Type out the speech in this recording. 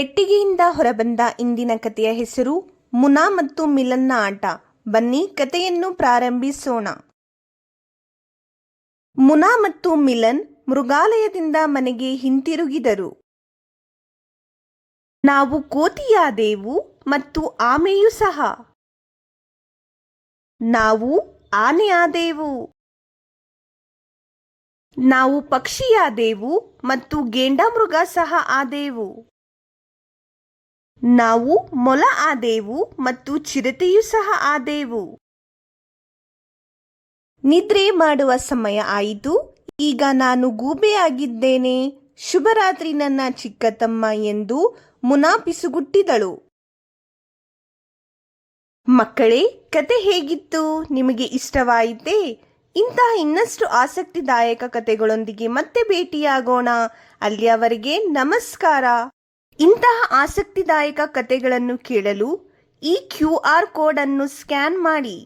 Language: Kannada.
ಪೆಟ್ಟಿಗೆಯಿಂದ ಹೊರಬಂದ ಇಂದಿನ ಕಥೆಯ ಹೆಸರು ಮುನಾ ಮತ್ತು ಮಿಲನ್ನ ಆಟ. ಬನ್ನಿ ಕಥೆಯನ್ನು ಪ್ರಾರಂಭಿಸೋಣ. ಮುನಾ ಮತ್ತು ಮಿಲನ್ ಮೃಗಾಲಯದಿಂದ ಮನೆಗೆ ಹಿಂತಿರುಗಿದರು. ನಾವು ಕೋತಿಯಾದೆವು ಮತ್ತು ಆಮೆಯೂ ಸಹ. ನಾವು ಆನೆ ಆದೆವು ನಾವು ಪಕ್ಷಿಯಾದೆವು ಮತ್ತು ಗೇಂಡಾಮೃಗ ಸಹ ಆದೆವು ನಾವು ಮೊಲ ಆದೆವು ಮತ್ತು ಚಿರತೆಯೂ ಸಹ ಆದೆವು. ನಿದ್ರೆ ಮಾಡುವ ಸಮಯ ಆಯಿತು. ಈಗ ನಾನು ಗೂಬೆಯಾಗಿದ್ದೇನೆ. ಶುಭರಾತ್ರಿ ನನ್ನ ಚಿಕ್ಕತಮ್ಮ ಎಂದು ಮುನಾಪಿಸುಗುಟ್ಟಿದಳು. ಮಕ್ಕಳೇ, ಕತೆ ಹೇಗಿತ್ತು? ನಿಮಗೆ ಇಷ್ಟವಾಯಿತೇ? ಇಂತಹ ಇನ್ನಷ್ಟು ಆಸಕ್ತಿದಾಯಕ ಕತೆಗಳೊಂದಿಗೆ ಮತ್ತೆ ಭೇಟಿಯಾಗೋಣ. ಅಲ್ಲಿಯವರೆಗೆ ನಮಸ್ಕಾರ. ಇಂತಹ ಆಸಕ್ತಿದಾಯಕ ಕತೆಗಳನ್ನು ಕೇಳಲು ಈ ಕ್ಯೂ ಆರ್ ಕೋಡ್ ಅನ್ನು ಸ್ಕ್ಯಾನ್ ಮಾಡಿ.